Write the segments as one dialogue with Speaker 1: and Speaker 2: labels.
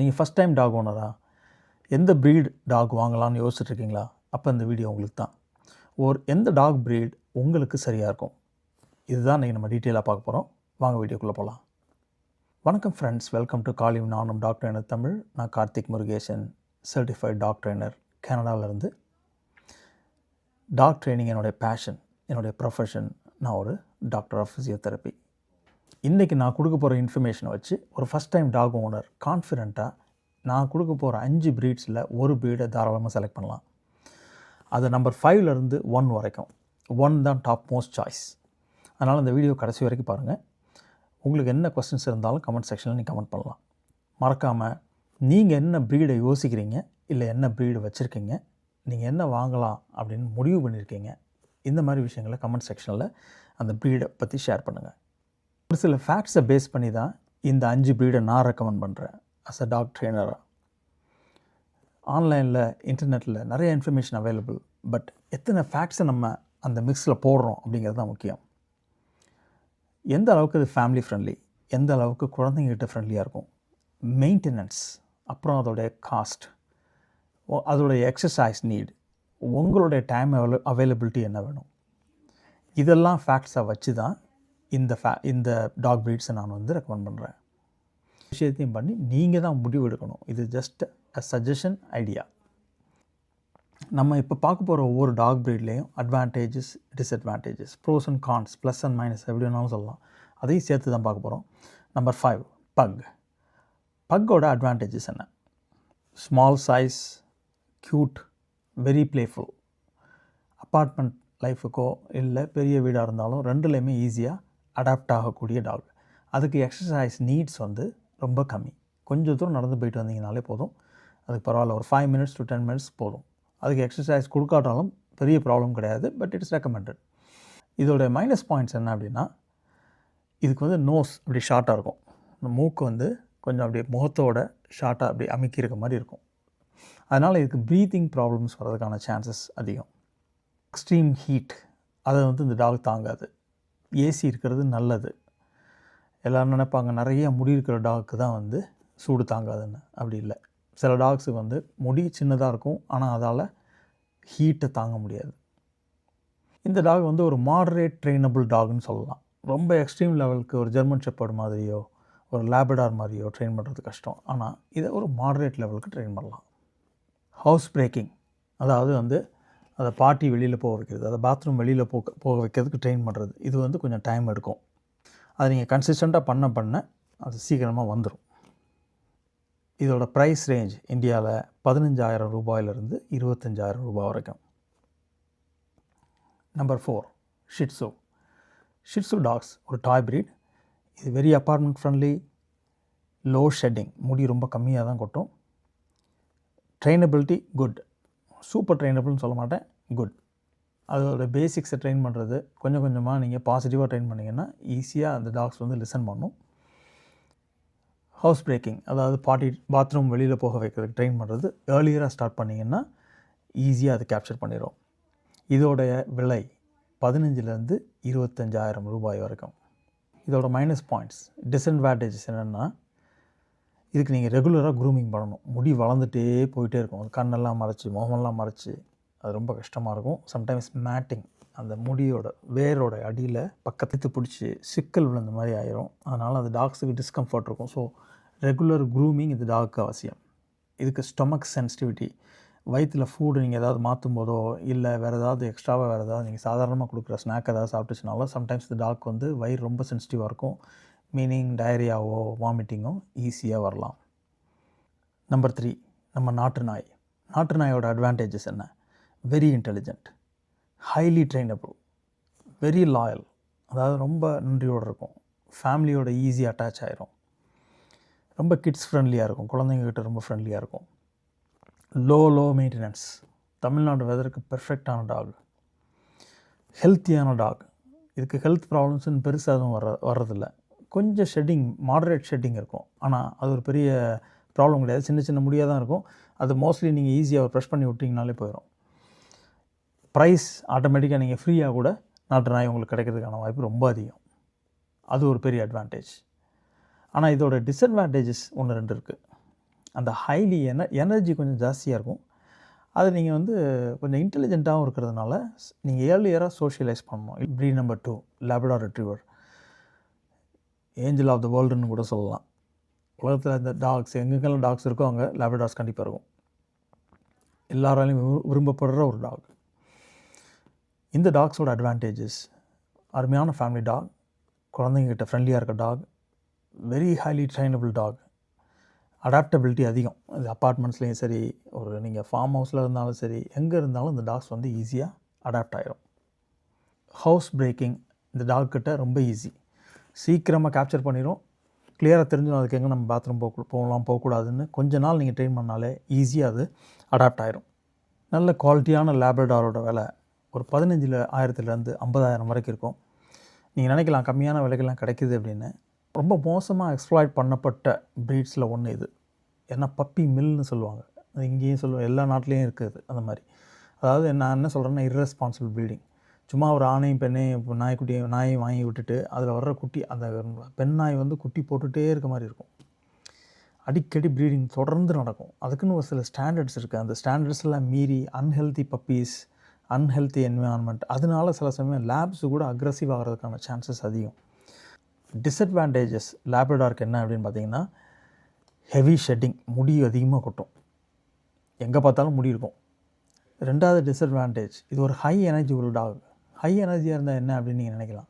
Speaker 1: நீங்கள் first time talk ஓனரா எந்த breed talk வாங்கலாம்னு யோசிச்சுட்ருக்கீங்களா? அப்போ இந்த வீடியோ உங்களுக்கு தான். ஒரு எந்த டாக் ப்ரீட் உங்களுக்கு சரியாக இருக்கும்? இதுதான் நீங்கள் நம்ம டீட்டெயிலாக பார்க்க போகிறோம் வாங்க வீடியோக்குள்ளே போகலாம். வணக்கம் ஃப்ரெண்ட்ஸ் வெல்கம் டு காலிம் நானும் டாக் ட்ரைனர் தமிழ் நான் Karthik Murugesan certified dog trainer கனடாவிலேருந்து. Dog training என்னுடைய பேஷன் என்னுடைய ப்ரொஃபஷன் நான் ஒரு டாக்டர் ஆஃப் ஃபிசியோதெரப்பி இன்றைக்கி நான் கொடுக்க போகிற இன்ஃபர்மேஷனை வச்சு ஒரு ஃபஸ்ட் டைம் டாக் ஓனர் கான்ஃபிடெண்ட்டாக நான் கொடுக்க போகிற அஞ்சு ப்ரீட்ஸில் ஒரு ப்ரீடை தாராளமாக செலக்ட் பண்ணலாம். அது நம்பர் ஃபைவ்லேருந்து ஒன் வரைக்கும். ஒன் தான் டாப் மோஸ்ட் சாய்ஸ் அதனால் இந்த வீடியோ கடைசி வரைக்கும் பாருங்கள் உங்களுக்கு என்ன கொஸ்டின்ஸ் இருந்தாலும் கமெண்ட் செக்ஷனில் நீங்கள் கமெண்ட் பண்ணலாம். மறக்காமல் நீங்கள் என்ன ப்ரீடை யோசிக்கிறீங்க இல்லை என்ன ப்ரீடு வச்சுருக்கீங்க நீங்கள் என்ன வாங்கலாம் அப்படின்னு முடிவு பண்ணியிருக்கீங்க இந்த மாதிரி விஷயங்களை கமெண்ட் செக்ஷனில் அந்த ப்ரீடை பற்றி ஷேர் பண்ணுங்கள் ஒரு சில ஃபேக்ட்ஸை பேஸ் பண்ணி தான் இந்த அஞ்சு ப்ரீடை நான் ரெக்கமெண்ட் பண்ணுறேன் அஸ் அ டாக் ட்ரெயினராக ஆன்லைனில் இன்டர்நெட்டில் நிறைய இன்ஃபர்மேஷன் அவைலபிள் பட் எத்தனை ஃபேக்ட்ஸை நம்ம அந்த மிக்ஸில் போடுறோம் அப்படிங்கிறது தான் முக்கியம். எந்த அளவுக்கு இது ஃபேமிலி ஃப்ரெண்ட்லி எந்த அளவுக்கு குழந்தைங்ககிட்ட ஃப்ரெண்ட்லியாக இருக்கும்? மெயின்டெனன்ஸ் அப்புறம் அதோடைய காஸ்ட் அதோடைய எக்ஸசைஸ் நீட் உங்களுடைய டைம் அவைலபிலிட்டி என்ன வேணும்? இதெல்லாம் ஃபேக்ட்ஸை வச்சு தான் இந்த ஃபே இந்த டாக் ப்ரீட்ஸை நான் வந்து ரெக்கமெண்ட் பண்ணுறேன் விஷயத்தையும் பண்ணி நீங்கள் தான் முடிவு எடுக்கணும். இது ஜஸ்ட் அ சஜஷன் ஐடியா நம்ம இப்போ பார்க்க போகிற ஒவ்வொரு dog ப்ரீட்லேயும் advantages disadvantages pros and cons plus and minus எப்படி வேணாலும் சொல்லலாம். அதையும் சேர்த்து தான் பார்க்க போகிறோம் நம்பர் ஃபைவ் பக் பக்கோட அட்வான்டேஜஸ் என்ன? Small size cute very playful apartment லைஃபுக்கோ இல்லை பெரிய வீடாக இருந்தாலும் ரெண்டுலேயுமே ஈஸியாக அடாப்ட் ஆகக்கூடிய டாக் அதுக்கு எக்ஸசைஸ் நீட்ஸ் வந்து ரொம்ப கம்மி. கொஞ்சம் தூரம் நடந்து போயிட்டு வந்தீங்கனாலே போதும். அதுக்கு பரவாயில்ல ஒரு five minutes to ten minutes போதும். அதுக்கு எக்ஸசைஸ் கொடுக்காட்டாலும் பெரிய ப்ராப்ளம் கிடையாது பட் இட்ஸ் ரெக்கமெண்டட் இதோட மைனஸ் பாயிண்ட்ஸ் என்ன அப்படின்னா இதுக்கு வந்து நோஸ் அப்படி ஷார்ட்டாக இருக்கும். இந்த மூக்கு வந்து கொஞ்சம் அப்படியே முகத்தோட ஷார்ட்டாக அப்படி அமைக்கிருக்க மாதிரி இருக்கும். அதனால் இதுக்கு ப்ரீத்திங் ப்ராப்ளம்ஸ் வர்றதுக்கான சான்சஸ் அதிகம். எக்ஸ்ட்ரீம் ஹீட் அதை வந்து இந்த டாக் தாங்காது. ஏசி இருக்கிறது நல்லது. எல்லோரும் நினைப்பாங்க நிறைய முடி இருக்கிற டாக்கு தான் வந்து சூடு தாங்காதுன்னு. அப்படி இல்லை. சில டாக்ஸுக்கு வந்து முடி சின்னதாக இருக்கும் ஆனால் அதால் ஹீட்டை தாங்க முடியாது. இந்த டாக் வந்து ஒரு மாடரேட் ட்ரெயினபிள் டாக்னு சொல்லலாம். ரொம்ப எக்ஸ்ட்ரீம் லெவலுக்கு ஒரு ஜெர்மன் ஷெப்பர்ட் மாதிரியோ ஒரு லேபடார் மாதிரியோ ட்ரெயின் பண்ணுறது கஷ்டம். ஆனால் இதை ஒரு மாடரேட் லெவலுக்கு ட்ரெயின் பண்ணலாம். House breaking. அதாவது வந்து அதை பாட்டி வெளியில் போக வைக்கிறது அதை பாத்ரூம் வெளியில் போக போக வைக்கிறதுக்கு ட்ரெயின் பண்ணுறது இது வந்து கொஞ்சம் டைம் எடுக்கும். அதை நீங்கள் கன்சிஸ்டண்ட்டாக பண்ண பண்ண அது சீக்கிரமாக வந்துடும் இதோட ப்ரைஸ் ரேஞ்ச் இந்தியாவில் பதினஞ்சாயிரம் ரூபாயிலிருந்து இருபத்தஞ்சாயிரம் ரூபாய் வரைக்கும். Number four shih tzu shih tzu dogs ஒரு டாய் பிரீட் இது very apartment friendly low shedding முடி ரொம்ப கம்மியாக தான் கொட்டும். ட்ரெயினபிலிட்டி குட் சூப்பர் ட்ரெயினபிள்னு சொல்ல மாட்டேன். குட் அதோட பேசிக்ஸை ட்ரெயின் பண்ணுறது கொஞ்சம் கொஞ்சமாக நீங்கள் பாசிட்டிவாக ட்ரெயின் பண்ணிங்கன்னா ஈஸியாக அந்த டாக்ஸ் வந்து லிசன் பண்ணும். ஹவுஸ் பிரேக்கிங் அதாவது பாட்டி பாத்ரூம் வெளியில் போக வைக்கிறதுக்கு ட்ரெயின் பண்ணுறது ஏர்லியராக ஸ்டார்ட் பண்ணிங்கன்னா ஈஸியாக அதை கேப்சர் பண்ணிடும் இதோடைய விலை பதினஞ்சுலேருந்து இருபத்தஞ்சாயிரம் ரூபாய் வரைக்கும். இதோட மைனஸ் பாயிண்ட்ஸ் டிஸ்அட்வான்டேஜஸ் என்னென்னா இதுக்கு நீங்கள் ரெகுலராக க்ரூமிங் பண்ணணும். முடி வளர்ந்துட்டே போயிட்டே இருக்கும். கண்ணெல்லாம் மறைச்சி முகமெல்லாம் மறைச்சி அது ரொம்ப கஷ்டமாக இருக்கும். சம்டைம்ஸ் மேட்டிங் அந்த முடியோட வேரோட அடியில் பக்கத்து பிடிச்சி சிக்கல் விழுந்த மாதிரி ஆயிரும். அதனால் அந்த டாக்ஸுக்கு டிஸ்கம்ஃபர்ட் இருக்கும். ஸோ ரெகுலர் க்ரூமிங் இது டாக்கு அவசியம். இதுக்கு ஸ்டொமக் சென்சிட்டிவிட்டி வயிற்றில் ஃபுட் நீங்கள் ஏதாவது மாற்றும் போதோ இல்லை வேறு ஏதாவது எக்ஸ்ட்ராவாக வேறு ஏதாவது நீங்கள் சாதாரணமாக கொடுக்குற ஸ்நாக் ஏதாவது சாப்பிட்டுச்சுனாலும் சம்டைம்ஸ் இந்த டாக் வந்து வயிறு ரொம்ப சென்சிட்டிவாக இருக்கும். மீனிங் டயரியாவோ வாமிட்டிங்கோ ஈஸியாக வரலாம். நம்பர் த்ரீ நம்ம நாட்டு நாய். நாட்டு நாயோட அட்வான்டேஜஸ் என்ன? Very intelligent highly trainable very loyal அதாவது ரொம்ப நன்றியோடு இருக்கும். ஃபேமிலியோட ஈஸி அட்டாச் ஆகிரும் ரொம்ப கிட்ஸ் ஃப்ரெண்ட்லியாக இருக்கும். குழந்தைங்கக்கிட்ட ரொம்ப ஃப்ரெண்ட்லியாக இருக்கும். லோ லோ மெயின்டெனன்ஸ் தமிழ்நாடு வெதருக்கு பெர்ஃபெக்டான டாக் ஹெல்த்தியான டாக் இதுக்கு ஹெல்த் ப்ராப்ளம்ஸ்னு பெருசாக எதுவும் வர வர்றதில்லை. கொஞ்சம் ஷெட்டிங் மாடரேட் ஷெட்டிங் இருக்கும். ஆனால் அது ஒரு பெரிய ப்ராப்ளம் கிடையாது. சின்ன சின்ன முடியாக தான் இருக்கும். அது மோஸ்ட்லி நீங்கள் ஈஸியாக ப்ரெஷ் பண்ணி விட்டிங்கனாலே போயிடும் ப்ரைஸ் ஆட்டோமேட்டிக்காக நீங்கள் ஃப்ரீயாக கூட நாட்டு நாய் உங்களுக்கு கிடைக்கிறதுக்கான வாய்ப்பு ரொம்ப அதிகம். அது ஒரு பெரிய அட்வான்டேஜ் ஆனால் இதோட டிஸ்அட்வான்டேஜஸ் ஒன்று ரெண்டு இருக்குது அந்த ஹைலி என எனர்ஜி கொஞ்சம் ஜாஸ்தியாக இருக்கும். அது நீங்கள் வந்து கொஞ்சம் இன்டெலிஜென்ட்டாகவும் இருக்கிறதுனால நீங்கள் ஏர்லியராக சோஷியலைஸ் பண்ணணும். Pre number two labrador retriever angel of the வேர்ல்டுன்னு கூட சொல்லலாம். உலகத்தில் இந்த டாக்ஸ் எங்கெங்கெல்லாம் டாக்ஸ் இருக்கோ அங்கே லேபடார்ஸ் கண்டிப்பாக இருக்கும். எல்லாராலையும் விரும்பப்படுற ஒரு டாக் இந்த டாக்ஸோட அட்வான்டேஜஸ் அருமையான ஃபேமிலி டாக் குழந்தைங்கக்கிட்ட ஃப்ரெண்ட்லியாக இருக்க dog very highly trainable dog adaptability அதிகம். இது அப்பார்ட்மெண்ட்ஸ்லேயும் சரி ஒரு நீங்கள் ஃபார்ம் ஹவுஸில் இருந்தாலும் சரி எங்கே இருந்தாலும் இந்த டாக்ஸ் வந்து ஈஸியாக அடாப்ட் ஆகிரும் ஹவுஸ் பிரேக்கிங் இந்த டாக் கிட்ட ரொம்ப ஈஸி சீக்கிரமாக கேப்சர் பண்ணிடும் கிளியராக தெரிஞ்சிடும் அதுக்கு எங்கே நம்ம பாத்ரூம் போக போகலாம் போகக்கூடாதுன்னு. கொஞ்ச நாள் நீங்கள் ட்ரெயின் பண்ணாலே ஈஸியாக அது அடாப்ட் ஆயிரும். நல்ல குவாலிட்டியான லேப்ரடாரோட விலை ஒரு பதினஞ்சில் ஆயிரத்துலேருந்து ஐம்பதாயிரம் வரைக்கும் இருக்கும். நீங்கள் நினைக்கலாம் கம்மியான விலைக்கெல்லாம் கிடைக்குது அப்படின்னு. ரொம்ப மோசமாக எக்ஸ்ப்ளாய்ட் பண்ணப்பட்ட ப்ரீட்ஸில் ஒன்று இது. ஏன்னா பப்பி மில்னு சொல்லுவாங்க. அது இங்கேயும் சொல்லுவாங்க. எல்லா நாட்டிலையும் இருக்குது அந்த மாதிரி. அதாவது நான் என்ன சொல்கிறேன்னா இர்ரெஸ்பான்சிபிள் ப்ரீடிங் சும்மா ஒரு ஆணையும் பெண்ணையும் இப்போ நாய்க்குட்டியும் நாயையும் வாங்கி விட்டுட்டு அதில் வர்ற குட்டி அந்த பெண் நாய் வந்து குட்டி போட்டுகிட்டே இருக்க மாதிரி இருக்கும். அடிக்கடி ப்ரீடிங் தொடர்ந்து நடக்கும். அதுக்குன்னு ஒரு சில ஸ்டாண்டர்ட்ஸ் இருக்குது அந்த ஸ்டாண்டர்ட்ஸ்லாம் மீறி அன்ஹெல்தி பப்பீஸ் அன்ஹெல்தி என்விரான்மெண்ட் அதனால சில சமயம் லேப்ஸ் கூட அக்ரஸிவ் ஆகிறதுக்கான சான்சஸ் அதிகம். டிஸ்அட்வான்டேஜஸ் லேப்ரடார்க்கு என்ன அப்படின்னு பார்த்தீங்கன்னா ஹெவி ஷெட்டிங் முடி அதிகமாக கொட்டும். எங்கே பார்த்தாலும் முடி இருக்கும். ரெண்டாவது டிஸ்அட்வான்டேஜ் இது ஒரு ஹை எனர்ஜி ஒரு டாக் ஹை எனர்ஜியாக இருந்தால் என்ன அப்படின்னு நீங்கள் நினைக்கலாம்.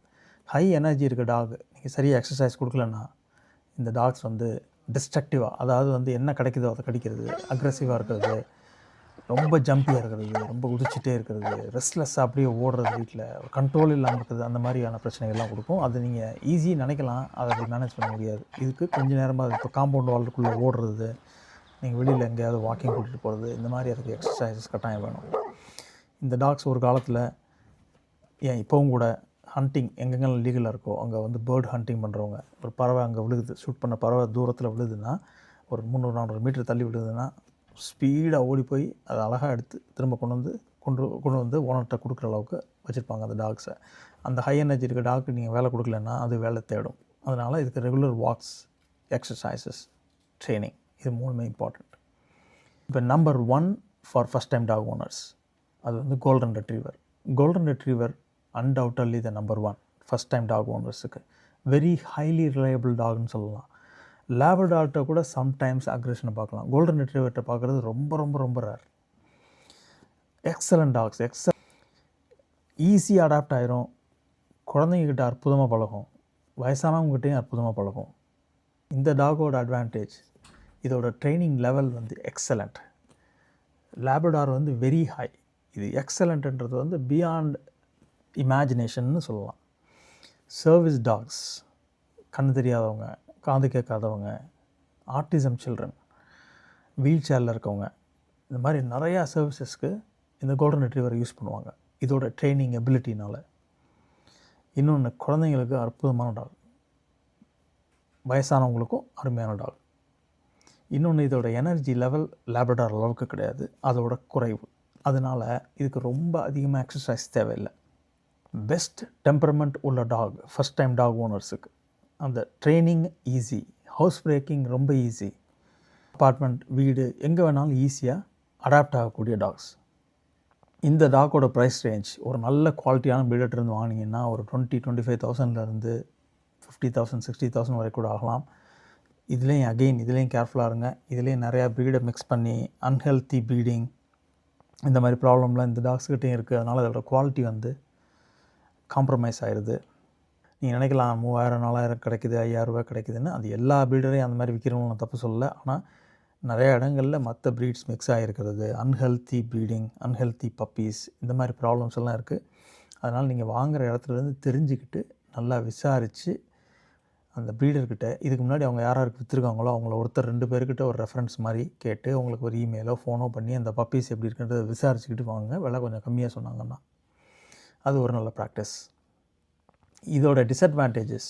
Speaker 1: ஹை எனர்ஜி இருக்க டாக் நீங்கள் சரியாக எக்ஸசைஸ் கொடுக்கலன்னா இந்த டாக்ஸ் வந்து டிஸ்ட்ரக்டிவாக அதாவது வந்து என்ன கிடைக்குதோ அதை கடிக்கிறது அக்ரெசிவாக இருக்கிறது ரொம்ப ஜம்பியாக இருக்கிறது ரொம்ப குதிச்சுட்டே இருக்கிறது ரெஸ்ட்லெஸ்ஸாக அப்படியே ஓடுறது வீட்டில் கண்ட்ரோல் இல்லாமல் இருக்கிறது அந்த மாதிரியான பிரச்சனைகள்லாம் கொடுக்கும். அது நீங்கள் ஈஸி நினைக்கலாம் அதை அப்படி மேனேஜ் பண்ண முடியாது. இதுக்கு கொஞ்ச நேரமாக இப்போ காம்பவுண்ட் வால்க்குள்ளே ஓடுறது நீங்கள் வெளியில் எங்கேயாவது வாக்கிங் கூட்டிகிட்டு போகிறது இந்த மாதிரி அதுக்கு எக்ஸசைசஸ் கட்டாயம் வேணும். இந்த டாக்ஸ் ஒரு காலத்தில் ஏன் இப்போவும் கூட ஹண்டிங் எங்கெங்கெல்லாம் லீகலாக இருக்கோ அங்கே வந்து பேர்ட் ஹண்டிங் பண்ணுறவங்க ஒரு பறவை அங்கே விழுகுது ஷூட் பண்ண பறவை தூரத்தில் விழுதுன்னா ஒரு முந்நூறு நானூறு மீட்டர் தள்ளி விழுதுன்னா ஸ்பீடாக ஓடி போய் அதை அழகாக எடுத்து திரும்ப கொண்டு வந்து கொண்டு கொண்டு வந்து ஓனர்கிட்ட கொடுக்குற அளவுக்கு வச்சுருப்பாங்க அந்த டாக்ஸை அந்த ஹை எனர்ஜி இருக்க டாக்கு நீங்கள் வேலை கொடுக்கலன்னா அது வேலை தேடும். அதனால் இதுக்கு ரெகுலர் வாக்ஸ் எக்ஸசைசஸ் ட்ரைனிங் இது மூணுமே இம்பார்ட்டண்ட் இப்போ number one for first time dog owners அது வந்து golden retriever golden retriever undoubtedly the number one first time dog ஓனர்ஸுக்கு very highly reliable டாக்னு சொல்லலாம். லேபர்டார்கிட்ட கூட சம்டைம்ஸ் அக்ரெஷனை பார்க்கலாம். கோல்டன் ரெட்ரீவர்கிட்ட பார்க்குறது ரொம்ப ரொம்ப ரொம்ப ரேர் எக்ஸலண்ட் டாக்ஸ் எக்ஸல் ஈஸியாக அடாப்ட் ஆயிரும். குழந்தைங்கக்கிட்ட அற்புதமாக பழகும். வயசானவங்ககிட்டையும் அற்புதமாக பழகும். இந்த டாகோட அட்வான்டேஜ் இதோட ட்ரைனிங் லெவல் வந்து எக்ஸலண்ட் லேபடார் வந்து வெரி ஹை இது எக்ஸலண்ட்ன்றது வந்து பியாண்ட் இமேஜினேஷன்னு சொல்லலாம். சர்வீஸ் டாக்ஸ் கண் தெரியாதவங்க காது கேட்காதவங்க ஆர்டிசம் சில்ட்ரன் வீல் சேரில் இருக்கவங்க இந்த மாதிரி நிறையா சர்வீசஸ்க்கு இந்த கோல்டன் ரெட்ரீவர் யூஸ் பண்ணுவாங்க. இதோட ட்ரைனிங் எபிலிட்டினால் இன்னொன்று குழந்தைங்களுக்கு அற்புதமான டாக் வயசானவங்களுக்கும் அருமையான டாக் இன்னொன்று இதோட எனர்ஜி லெவல் லேபரடார் அளவுக்கு கிடையாது. அதோட குறைவு. அதனால் இதுக்கு ரொம்ப அதிகமாக எக்ஸசைஸ் தேவையில்லை. பெஸ்ட் டெம்பரமெண்ட் உள்ள டாக் ஃபஸ்ட் டைம் டாக் ஓனர்ஸுக்கு அந்த ட்ரைனிங் ஈஸி ஹவுஸ் பிரேக்கிங் ரொம்ப ஈஸி அப்பார்ட்மெண்ட் வீடு எங்கே வேணாலும் ஈஸியாக அடாப்ட் ஆகக்கூடிய டாக்ஸ் இந்த டாக்கோட ப்ரைஸ் ரேஞ்ச் ஒரு நல்ல குவாலிட்டியான breeder இருந்து வாங்கினீங்கன்னா ஒரு டுவெண்ட்டி டுவெண்ட்டி ஃபைவ் தௌசண்ட்லேருந்து ஃபிஃப்டி தௌசண்ட் சிக்ஸ்டி தௌசண்ட் வரை கூட ஆகலாம். இதுலேயும் அகெயின் இதுலேயும் கேர்ஃபுல்லாக இருங்க. இதுலேயும் நிறையா ப்ரீடை மிக்ஸ் பண்ணி அன்ஹெல்த்தி ப்ரீடிங் இந்த மாதிரி ப்ராப்ளம்லாம் இந்த டாக்ஸ்கிட்டையும் இருக்குது அதனால் அதோட குவாலிட்டி வந்து காம்ப்ரமைஸ் ஆயிடுது. நீங்கள் நினைக்கலாம் மூவாயிரம் நாலாயிரம் கிடைக்குது ஐயாயிரரூபா கிடைக்குதுன்னு அது எல்லா ப்ரீடரையும் அந்த மாதிரி விற்கிறவங்களும் நான் தப்பு சொல்லலை. ஆனால் நிறைய இடங்களில் மற்ற ப்ரீட்ஸ் மிக்ஸ் ஆகிருக்கிறது அன்ஹெல்த்தி ப்ரீடிங் அன்ஹெல்த்தி பப்பீஸ் இந்த மாதிரி ப்ராப்ளம்ஸ் எல்லாம் இருக்குது அதனால் நீங்கள் வாங்குகிற இடத்துலேருந்து தெரிஞ்சுக்கிட்டு நல்லா விசாரித்து அந்த ப்ரீடர்கிட்ட இதுக்கு முன்னாடி அவங்க யார் விற்றுருக்காங்களோ அவங்கள ஒருத்தர் ரெண்டு பேர்கிட்ட ஒரு ரெஃபரன்ஸ் மாதிரி கேட்டு உங்களுக்கு ஒரு இமெயிலோ ஃபோனோ பண்ணி அந்த பப்பீஸ் எப்படி இருக்குன்றதை விசாரிச்சுக்கிட்டு வாங்க. விலை கொஞ்சம் கம்மியாக சொன்னாங்கன்னா. அது ஒரு நல்ல ப்ராக்டிஸ் இதோட டிஸ்அட்வான்டேஜஸ்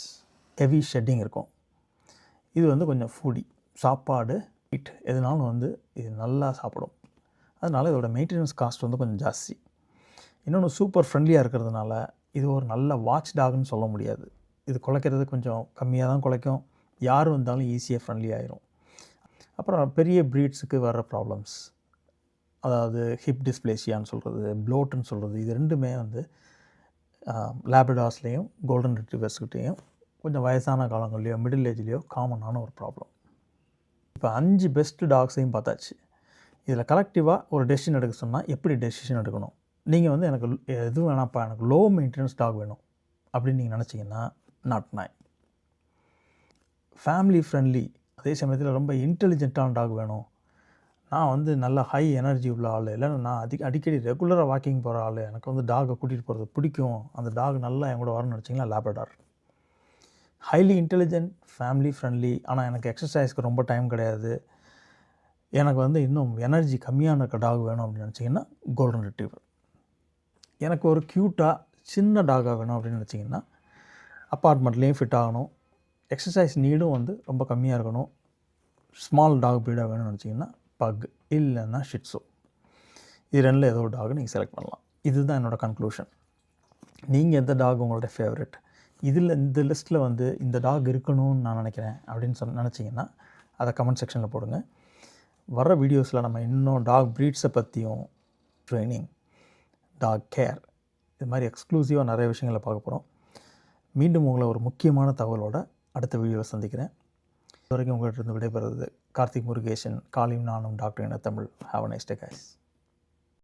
Speaker 1: ஹெவி ஷெட்டிங் இருக்கும். இது வந்து கொஞ்சம் ஃபுடி சாப்பாடு ஹீட் எதுனாலும் வந்து இது நல்லா சாப்பிடும். அதனால் இதோட மெயின்டெனன்ஸ் காஸ்ட் வந்து கொஞ்சம் ஜாஸ்தி. இன்னொன்று சூப்பர் ஃப்ரெண்ட்லியாக இருக்கிறதுனால இது ஒரு நல்ல வாட்ச் டாக்னு சொல்ல முடியாது. இது குலைக்கிறது கொஞ்சம் கம்மியாக தான் குலைக்கும். யார் வந்தாலும் ஈஸியாக ஃப்ரெண்ட்லி ஆயிரும். அப்புறம் பெரிய ப்ரீட்ஸுக்கு வர்ற ப்ராப்ளம்ஸ் அதாவது ஹிப் டிஸ்பிளேசியான்னு சொல்கிறது ப்ளோட்டுன்னு சொல்கிறது இது ரெண்டுமே வந்து லேபடாஸ்லேயும் கோல்டன் ரிட்ரீவர்ஸ்கிட்டையும் கொஞ்சம் வயசான காலங்கள்லையோ மிடில் ஏஜ்லேயோ காமனான ஒரு ப்ராப்ளம் இப்போ அஞ்சு பெஸ்ட்டு டாக்ஸையும் பார்த்தாச்சு. இதில் கலெக்டிவாக ஒரு டெசிஷன் எடுக்க சொன்னால் எப்படி டெசிஷன் எடுக்கணும்? நீங்கள் வந்து எனக்கு எது வேணாம்ப்பா எனக்கு லோ மெயின்டெனன்ஸ் டாக் வேணும் அப்படின்னு நீங்கள் நினச்சிங்கன்னா நாட் நாய் ஃபேமிலி ஃப்ரெண்ட்லி அதே சமயத்தில் ரொம்ப இன்டெலிஜென்ட்டான டாக் வேணும். நான் வந்து நல்ல ஹை எனர்ஜி உள்ள ஆள். இல்லைன்னா நான் அதி அடிக்கடி ரெகுலராக வாக்கிங் போகிற ஆள். எனக்கு வந்து டாகை கூட்டிகிட்டு போகிறது பிடிக்கும். அந்த டாக் நல்லா என் கூட வரணும்னு வச்சிங்கன்னா labrador highly intelligent family friendly ஆனால் எனக்கு எக்ஸசைஸ்க்கு ரொம்ப டைம் கிடையாது. எனக்கு வந்து இன்னும் எனர்ஜி கம்மியான இருக்க டாக் வேணும் அப்படின்னு நினச்சிங்கன்னா கோல்டன் ரிட்டீவர் எனக்கு ஒரு க்யூட்டாக சின்ன டாகாக வேணும் அப்படின்னு நினச்சிங்கன்னா அப்பார்ட்மெண்ட்லேயும் ஃபிட் ஆகணும். எக்ஸசைஸ் நீடும் வந்து ரொம்ப கம்மியாக இருக்கணும். ஸ்மால் டாக் ப்ரீடாக வேணும்னு நினச்சிங்கன்னா பக் இல்லைன்னா ஷிட்ஸோ இது ரெண்டில் ஏதோ ஒரு டாக் நீங்கள் செலக்ட் பண்ணலாம். இதுதான் என்னோடய கன்க்ளூஷன் நீங்கள் எந்த டாக் உங்களோட ஃபேவரட் இதில் இந்த லிஸ்ட்டில் வந்து இந்த டாக் இருக்கணும்னு நான் நினைக்கிறேன் அப்படின்னு சொன்ன நினச்சிங்கன்னா அதை கமெண்ட் செக்ஷனில் போடுங்க. வர வீடியோஸில் நம்ம இன்னும் டாக் ப்ரீட்ஸை பற்றியும் ட்ரைனிங் டாக் கேர் இது மாதிரி எக்ஸ்க்ளூசிவாக நிறைய விஷயங்களை பார்க்க போகிறோம் மீண்டும் உங்களை ஒரு முக்கியமான தகவலோட அடுத்த வீடியோவில் சந்திக்கிறேன். இது வரைக்கும் உங்கள்கிட்ட இருந்து விடைபெறுறது கார்த்திக் முருகேசன் காலையும் நானும் டாக்டர் இன தமிழ் ஹாவ் நெஸ்டே கைஸ்